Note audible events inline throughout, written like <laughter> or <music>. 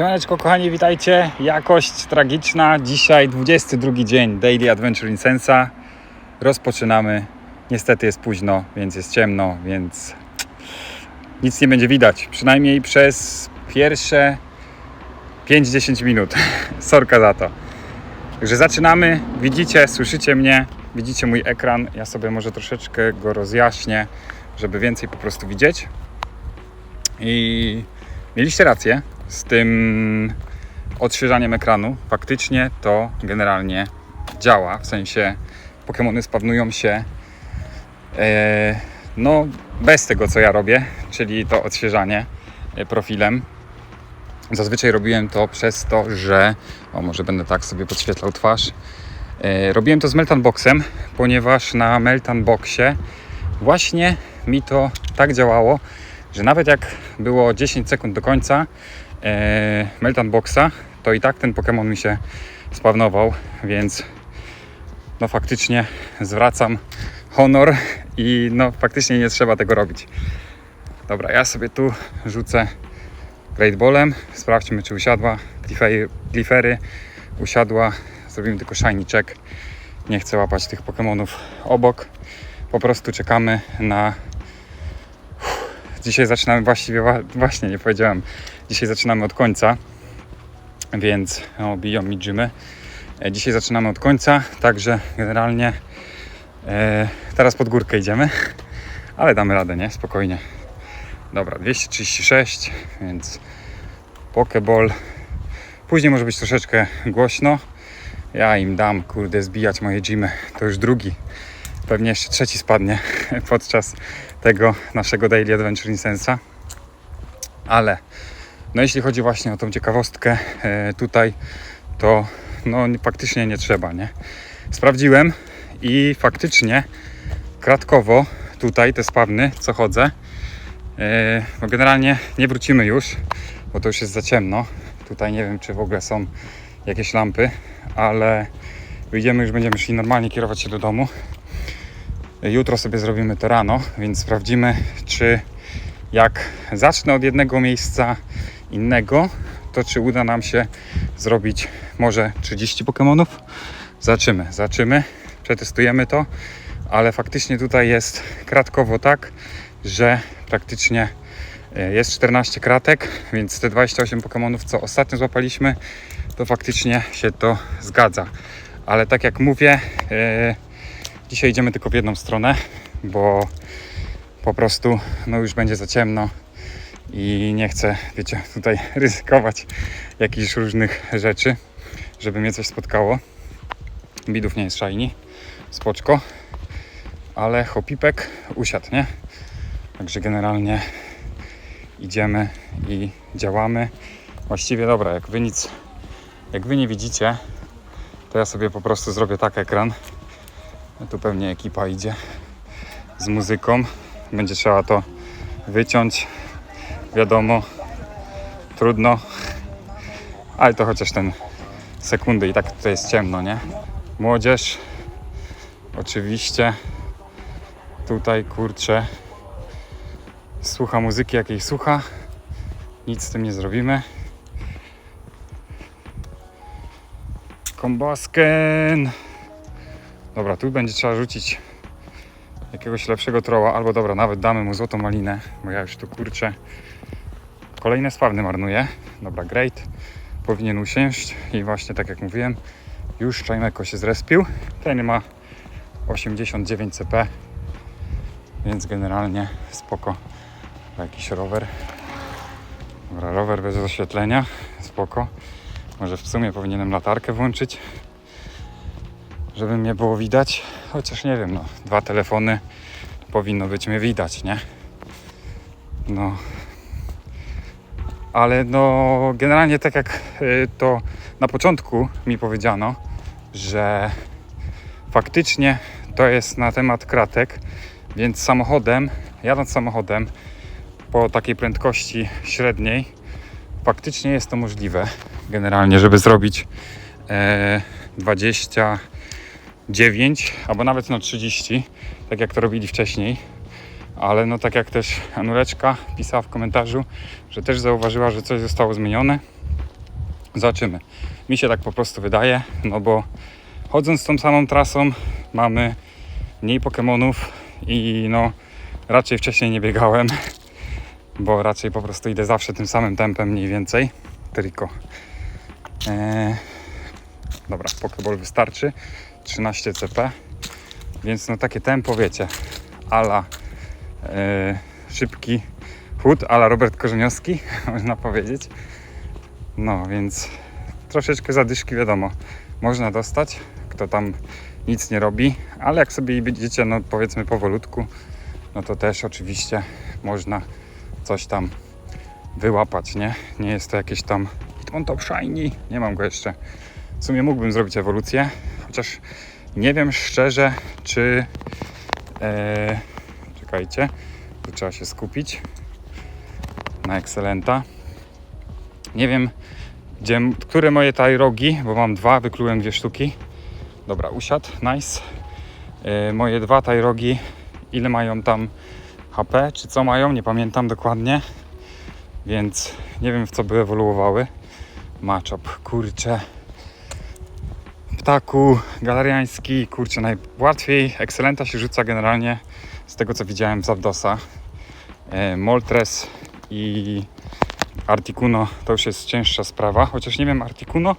Siemaneczko kochani, witajcie. Jakość tragiczna. Dzisiaj 22 dzień Daily Adventure in Sensa. Rozpoczynamy. Niestety jest późno, więc jest ciemno, więc nic nie będzie widać. Przynajmniej przez pierwsze 5-10 minut. <laughs> Sorka za to. Także zaczynamy. Widzicie, słyszycie mnie, widzicie mój ekran. Ja sobie może troszeczkę go rozjaśnię, żeby więcej po prostu widzieć. I mieliście rację z tym odświeżaniem ekranu. Faktycznie to generalnie działa. W sensie Pokémony spawnują się e, no bez tego co ja robię, czyli to odświeżanie e, profilem. Zazwyczaj robiłem to przez to, że o może będę tak sobie podświetlał twarz. E, robiłem to z Meltan Boxem, ponieważ na Meltan Boxie właśnie mi to tak działało, że nawet jak było 10 sekund do końca e, Meltan Boxa, to i tak ten Pokémon mi się spawnował, więc no faktycznie zwracam honor i no faktycznie nie trzeba tego robić. Dobra, ja sobie tu rzucę Great Ballem, sprawdźmy czy usiadła, glifery usiadła, zrobimy tylko shiny check, nie chcę łapać tych Pokémonów obok, po prostu czekamy na Dzisiaj zaczynamy właściwie, właśnie nie powiedziałem, dzisiaj zaczynamy od końca, więc o, biją mi dżymy. E, Dzisiaj zaczynamy od końca, także generalnie e, teraz pod górkę idziemy, ale damy radę, nie? Spokojnie. Dobra, 236, więc Pokeball. Później może być troszeczkę głośno. Ja im dam, kurde, zbijać moje gymy. To już drugi. Pewnie jeszcze trzeci spadnie <laughs> podczas tego naszego Daily Adventure in Sensa. Ale no jeśli chodzi właśnie o tą ciekawostkę e, tutaj, to no nie- faktycznie nie trzeba, nie? Sprawdziłem i faktycznie kratkowo tutaj te spawny, co chodzę, bo generalnie nie wrócimy już, bo to już jest za ciemno. Tutaj nie wiem, czy w ogóle są jakieś lampy, ale wyjdziemy, już będziemy szli normalnie kierować się do domu. Jutro sobie zrobimy to rano, więc sprawdzimy, czy jak zacznę od jednego miejsca innego, to czy uda nam się zrobić może 30 Pokémonów. Zobaczymy, zobaczymy, przetestujemy to, ale faktycznie tutaj jest kratkowo tak, że praktycznie e, jest 14 kratek, więc te 28 Pokémonów, co ostatnio złapaliśmy, to faktycznie się to zgadza. Ale tak jak mówię, e, Dzisiaj idziemy tylko w jedną stronę, bo po prostu no już będzie za ciemno i nie chcę, wiecie, tutaj ryzykować jakichś różnych rzeczy, żeby mnie coś spotkało. Bidów nie jest shiny, spoczko, ale hopipek usiadł, nie? Także generalnie idziemy i działamy. Właściwie dobra, jak wy nic, jak wy nie widzicie, to ja sobie po prostu zrobię tak ekran, tu pewnie ekipa idzie z muzyką. Będzie trzeba to wyciąć. Wiadomo, trudno, ale to chociaż ten sekundy i tak tutaj jest ciemno, nie? Młodzież, oczywiście, tutaj kurczę, słucha muzyki jakiej słucha. Nic z tym nie zrobimy. Kombasken. Dobra, tu będzie trzeba rzucić jakiegoś lepszego troła, albo dobra, nawet damy mu złotą malinę, bo ja już tu kurczę. Kolejne spawny marnuję. Dobra, great. Powinien usiąść i właśnie tak jak mówiłem, już Czajmeko się zrespił. Ten ma 89 CP, więc generalnie spoko. Jakiś rower. Dobra, rower bez oświetlenia, spoko. Może w sumie powinienem latarkę włączyć żeby mnie było widać. Chociaż nie wiem, no, dwa telefony powinno być mnie widać, nie? No. Ale no, generalnie tak jak y, to na początku mi powiedziano, że faktycznie to jest na temat kratek, więc samochodem, jadąc samochodem po takiej prędkości średniej, faktycznie jest to możliwe generalnie, żeby zrobić e, 20 9 albo nawet no 30, tak jak to robili wcześniej. Ale no tak jak też Anuleczka pisała w komentarzu, że też zauważyła, że coś zostało zmienione. Zobaczymy. Mi się tak po prostu wydaje, no bo chodząc tą samą trasą mamy mniej Pokemonów i no raczej wcześniej nie biegałem, bo raczej po prostu idę zawsze tym samym tempem mniej więcej. Tylko. Eee, dobra, Pokeball wystarczy. 13 CP. Więc no takie tempo, wiecie, ala szybki chód, ala Robert Korzeniowski, <laughs> można powiedzieć. No, więc troszeczkę zadyszki, wiadomo, można dostać, kto tam nic nie robi, ale jak sobie będziecie, no powiedzmy powolutku, no to też oczywiście można coś tam wyłapać, nie? Nie jest to jakieś tam Hitmon Top Shiny, nie mam go jeszcze. W sumie mógłbym zrobić ewolucję, chociaż nie wiem szczerze, czy... E, czekajcie, tu trzeba się skupić na Excelenta. Nie wiem, gdzie, które moje tajrogi, bo mam dwa, wyklułem dwie sztuki. Dobra, usiadł, nice. E, moje dwa tajrogi, ile mają tam HP, czy co mają, nie pamiętam dokładnie. Więc nie wiem, w co by ewoluowały. Matchup, kurczę. Ptaku, galeriański, kurczę, najłatwiej. Excelenta się rzuca generalnie z tego, co widziałem z Abdosa. E, Moltres i Articuno to już jest cięższa sprawa, chociaż nie wiem, Articuno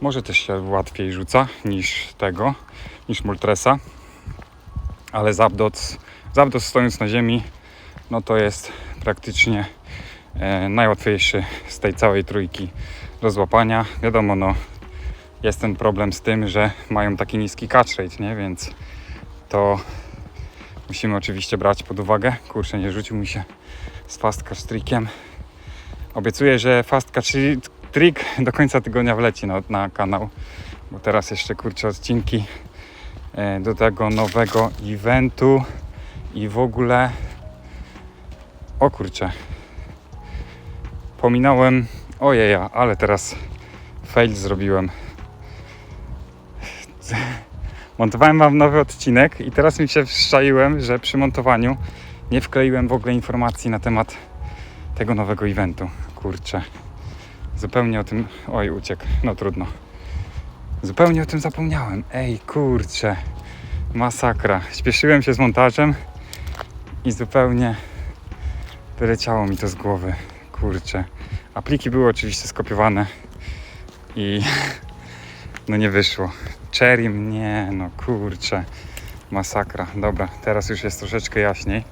może też się łatwiej rzuca niż tego, niż Moltresa, ale Zapdos, Zapdos stojąc na ziemi, no to jest praktycznie e, najłatwiejszy z tej całej trójki do złapania. Wiadomo, no jest ten problem z tym, że mają taki niski catch rate, nie? Więc to musimy oczywiście brać pod uwagę. Kurczę, nie rzucił mi się z fast catch trickiem. Obiecuję, że fast catch trick do końca tygodnia wleci na, na kanał, bo teraz jeszcze kurczę odcinki e, do tego nowego eventu i w ogóle o kurczę pominąłem ojeja, ale teraz fail zrobiłem montowałem wam nowy odcinek i teraz mi się wszczaiłem, że przy montowaniu nie wkleiłem w ogóle informacji na temat tego nowego eventu. Kurczę. Zupełnie o tym. Oj, uciekł. No trudno. Zupełnie o tym zapomniałem. Ej, kurczę. Masakra. Śpieszyłem się z montażem i zupełnie wyleciało mi to z głowy. Kurczę. Apliki były oczywiście skopiowane i <laughs> no nie wyszło. Cherim, nie, no kurczę. Masakra. Dobra, teraz już jest troszeczkę jaśniej,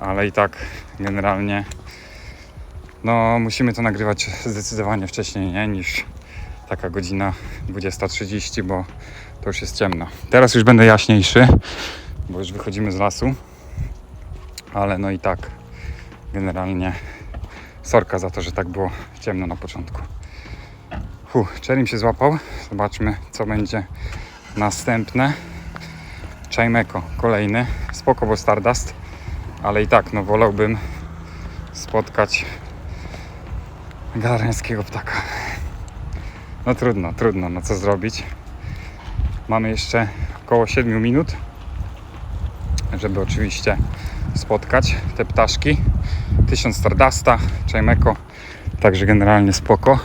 ale i tak generalnie no musimy to nagrywać zdecydowanie wcześniej, nie, niż taka godzina 20.30, bo to już jest ciemno. Teraz już będę jaśniejszy, bo już wychodzimy z lasu, ale no i tak generalnie sorka za to, że tak było ciemno na początku. Fuh, Cherim się złapał. Zobaczmy, co będzie następne. Chaimeko, kolejny. Spoko, bo Stardust. Ale i tak, no wolałbym spotkać galerańskiego ptaka. No trudno, trudno, no co zrobić. Mamy jeszcze około 7 minut, żeby oczywiście spotkać te ptaszki. 1000 Stardusta, Chaimeko, także generalnie spoko.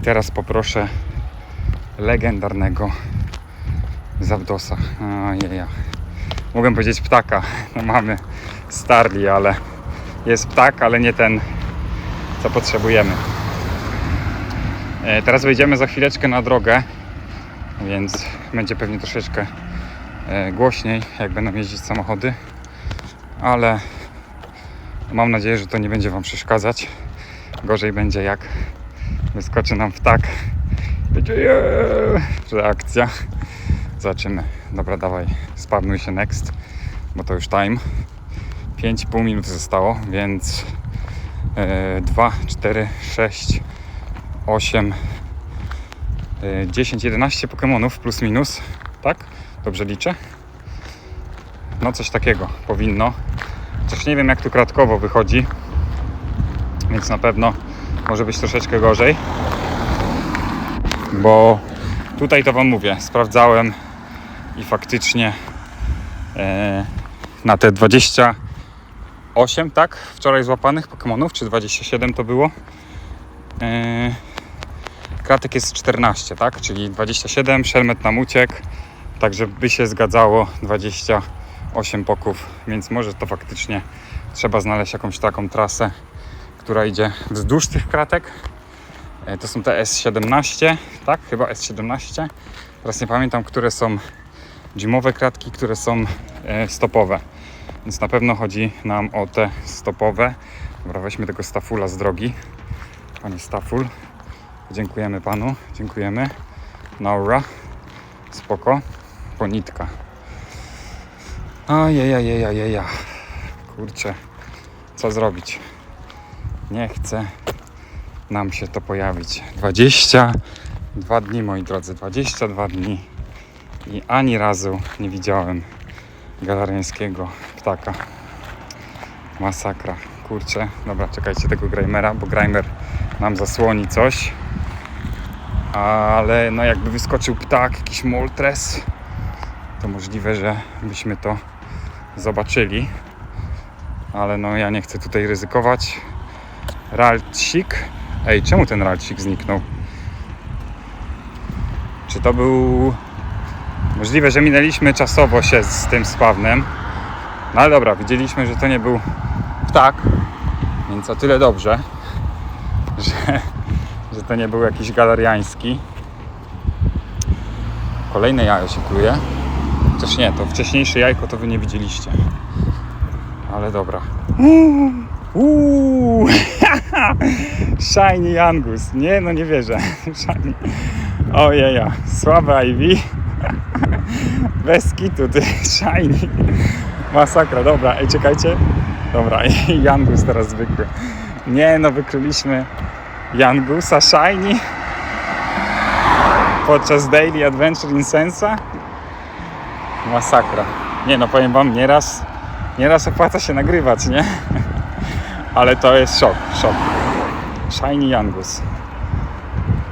I teraz poproszę legendarnego Zawdosa. Ojeja. Mogę powiedzieć ptaka. No mamy Starli, ale jest ptak, ale nie ten, co potrzebujemy. E, Teraz wejdziemy za chwileczkę na drogę, więc będzie pewnie troszeczkę e, głośniej, jak będą jeździć samochody, ale mam nadzieję, że to nie będzie Wam przeszkadzać. Gorzej będzie, jak wyskoczy nam ptak. Będzie jeee, reakcja. Zobaczymy. Dobra, dawaj, spawnuj się next, bo to już time. 5,5 minut zostało, więc e, 2, 4, 6, 8, e, 10, 11 Pokémonów plus minus, tak? Dobrze liczę? No coś takiego powinno. Chociaż nie wiem jak tu kratkowo wychodzi, więc na pewno może być troszeczkę gorzej. Bo tutaj to Wam mówię, sprawdzałem i faktycznie e, na te 28, tak? Wczoraj złapanych Pokémonów, czy 27 to było? E, kratek jest 14, tak? Czyli 27, szelmet nam uciekł, także by się zgadzało 28 poków, więc może to faktycznie trzeba znaleźć jakąś taką trasę, która idzie wzdłuż tych kratek. E, To są te S17, tak? Chyba S17. Teraz nie pamiętam, które są gymowe kratki, które są e, stopowe. Więc na pewno chodzi nam o te stopowe. Dobra, weźmy tego stafula z drogi. Panie Staful, dziękujemy panu, dziękujemy. Naura, spoko, ponitka. Ajejajejajeja, kurczę, co zrobić? Nie chcę nam się to pojawić. 22 dni, moi drodzy, 22 dni i ani razu nie widziałem galariańskiego ptaka. Masakra. Kurczę. Dobra, czekajcie tego Grimera, bo Grimer nam zasłoni coś. Ale no jakby wyskoczył ptak, jakiś moltres, to możliwe, że byśmy to zobaczyli. Ale no ja nie chcę tutaj ryzykować. Ralcik. Ej, czemu ten Ralcik zniknął? Czy to był... Możliwe, że minęliśmy czasowo się z tym spawnem. No ale dobra, widzieliśmy, że to nie był ptak, więc o tyle dobrze, <laughs> że, że to nie był jakiś galeriański. Kolejne jajo się kluje. Chociaż nie, to wcześniejsze jajko to wy nie widzieliście. Ale dobra. Uuu, <laughs> Shiny Angus. Nie, no nie wierzę. <laughs> Shiny. Ojeja, słabe Ivy. <laughs> Bez kitu, ty. Shiny. Masakra, dobra, ej, czekajcie. Dobra, Jangus teraz zwykły. Nie, no wykryliśmy Jangusa Shiny podczas Daily Adventure in Sensa. Masakra. Nie no, powiem wam, nieraz, nieraz opłaca się nagrywać, nie? Ale to jest szok, szok. Shiny Jangus.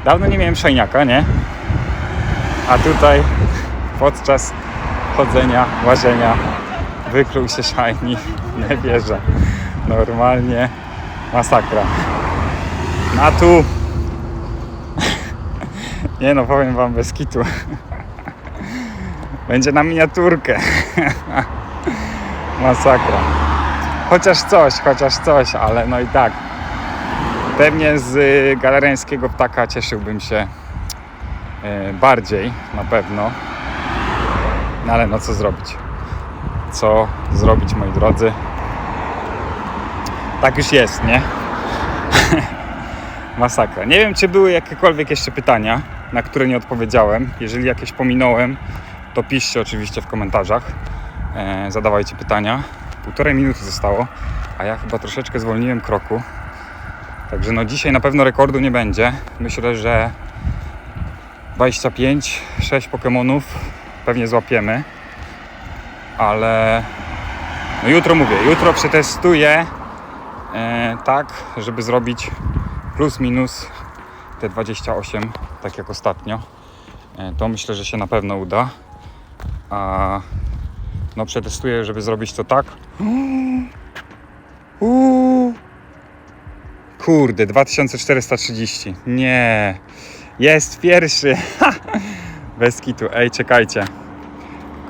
Dawno nie miałem szajniaka, nie? A tutaj podczas chodzenia, łażenia wykluł się Shiny. Nie wierzę. Normalnie masakra. Na tu. <laughs> Nie no, powiem wam bez kitu. Będzie na miniaturkę. <laughs> Masakra. Chociaż coś, chociaż coś, ale no i tak. Pewnie z y, galeriańskiego ptaka cieszyłbym się y, bardziej, na pewno. No ale no co zrobić? Co zrobić, moi drodzy? Tak już jest, nie? <laughs> Masakra. Nie wiem, czy były jakiekolwiek jeszcze pytania, na które nie odpowiedziałem. Jeżeli jakieś pominąłem, to piszcie oczywiście w komentarzach. E, zadawajcie pytania. Półtorej minuty zostało, a ja chyba troszeczkę zwolniłem kroku. Także no dzisiaj na pewno rekordu nie będzie. Myślę, że 25, 6 Pokémonów pewnie złapiemy. Ale no jutro mówię, jutro przetestuję e, tak, żeby zrobić plus minus te 28, tak jak ostatnio. E, to myślę, że się na pewno uda. A no przetestuję, żeby zrobić to tak. <gasps> Kurde, 2430. Nie. Jest pierwszy. Bez kitu. Ej, czekajcie.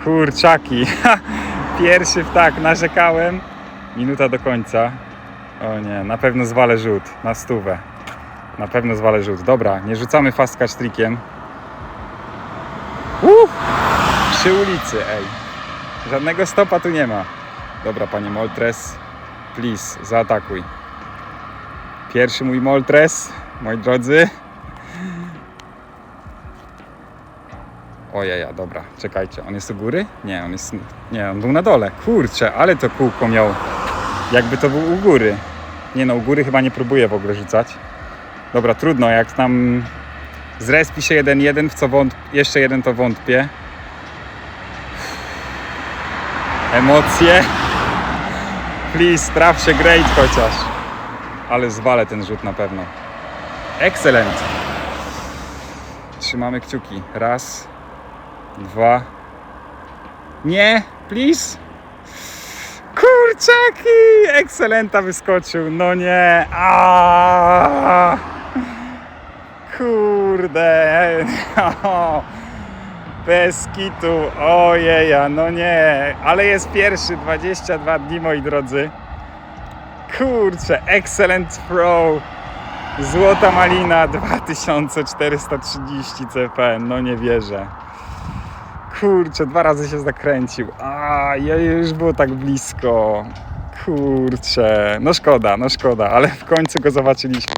Kurczaki. Pierwszy ptak. Narzekałem. Minuta do końca. O nie, na pewno zwalę rzut. Na stówę. Na pewno zwalę rzut. Dobra, nie rzucamy fast catch trickiem. Uff, przy ulicy, ej. Żadnego stopa tu nie ma. Dobra, panie Moltres, please, zaatakuj. Pierwszy mój Moltres, moi drodzy. Ojeja, dobra, czekajcie, on jest u góry? Nie, on jest, nie, on był na dole. Kurczę, ale to kółko miał, jakby to był u góry. Nie no, u góry chyba nie próbuję w ogóle rzucać. Dobra, trudno, jak tam zrespi się 1-1, w co wątp- jeszcze jeden to wątpię. Emocje. Please, traf się great chociaż. Ale zwalę ten rzut na pewno. Excellent. Trzymamy kciuki. Raz, dwa. Nie, please. Kurczaki! Ekscelenta wyskoczył. No nie. Aaaa! Kur... kurde. <laughs> Bez kitu. Ojeja, no nie. Ale jest pierwszy, 22 dni, moi drodzy. Kurczę, Excellent Pro. Złota malina 2430 CP. No nie wierzę. Kurczę, dwa razy się zakręcił. A, ja już było tak blisko. Kurczę, no szkoda, no szkoda, ale w końcu go zobaczyliśmy.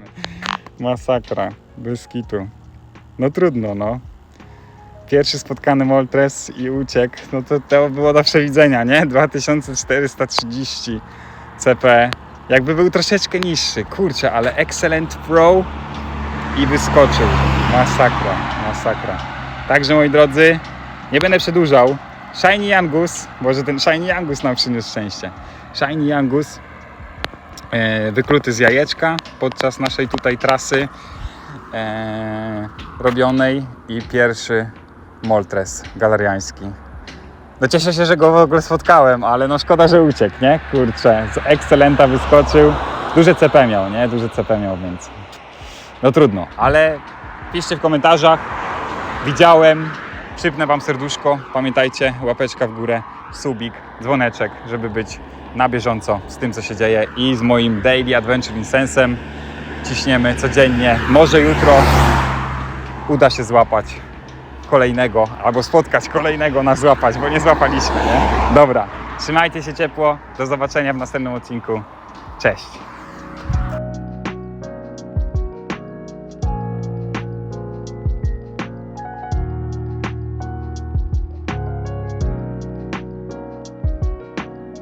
Masakra, bez kitu. No trudno, no. Pierwszy spotkany Moltres i uciekł, no to to było do przewidzenia, nie? 2430 CP. Jakby był troszeczkę niższy, kurczę, ale Excellent Pro i wyskoczył. Masakra, masakra. Także moi drodzy, nie będę przedłużał. Shiny Angus, może ten Shiny Angus nam przyniósł szczęście. Shiny Angus e, wykluty z jajeczka podczas naszej tutaj trasy e, robionej i pierwszy Moltres galeriański. No cieszę się, że go w ogóle spotkałem, ale no szkoda, że uciekł, nie? Kurczę, z Excelenta wyskoczył. Duże CP miał, nie? Duże CP miał, więc no trudno. Ale piszcie w komentarzach. Widziałem, przypnę Wam serduszko. Pamiętajcie, łapeczka w górę, subik, dzwoneczek, żeby być na bieżąco z tym, co się dzieje i z moim Daily Adventure Insensem. Ciśniemy codziennie. Może jutro uda się złapać kolejnego, albo spotkać kolejnego na złapać, bo nie złapaliśmy, nie? Dobra, trzymajcie się ciepło. Do zobaczenia w następnym odcinku. Cześć!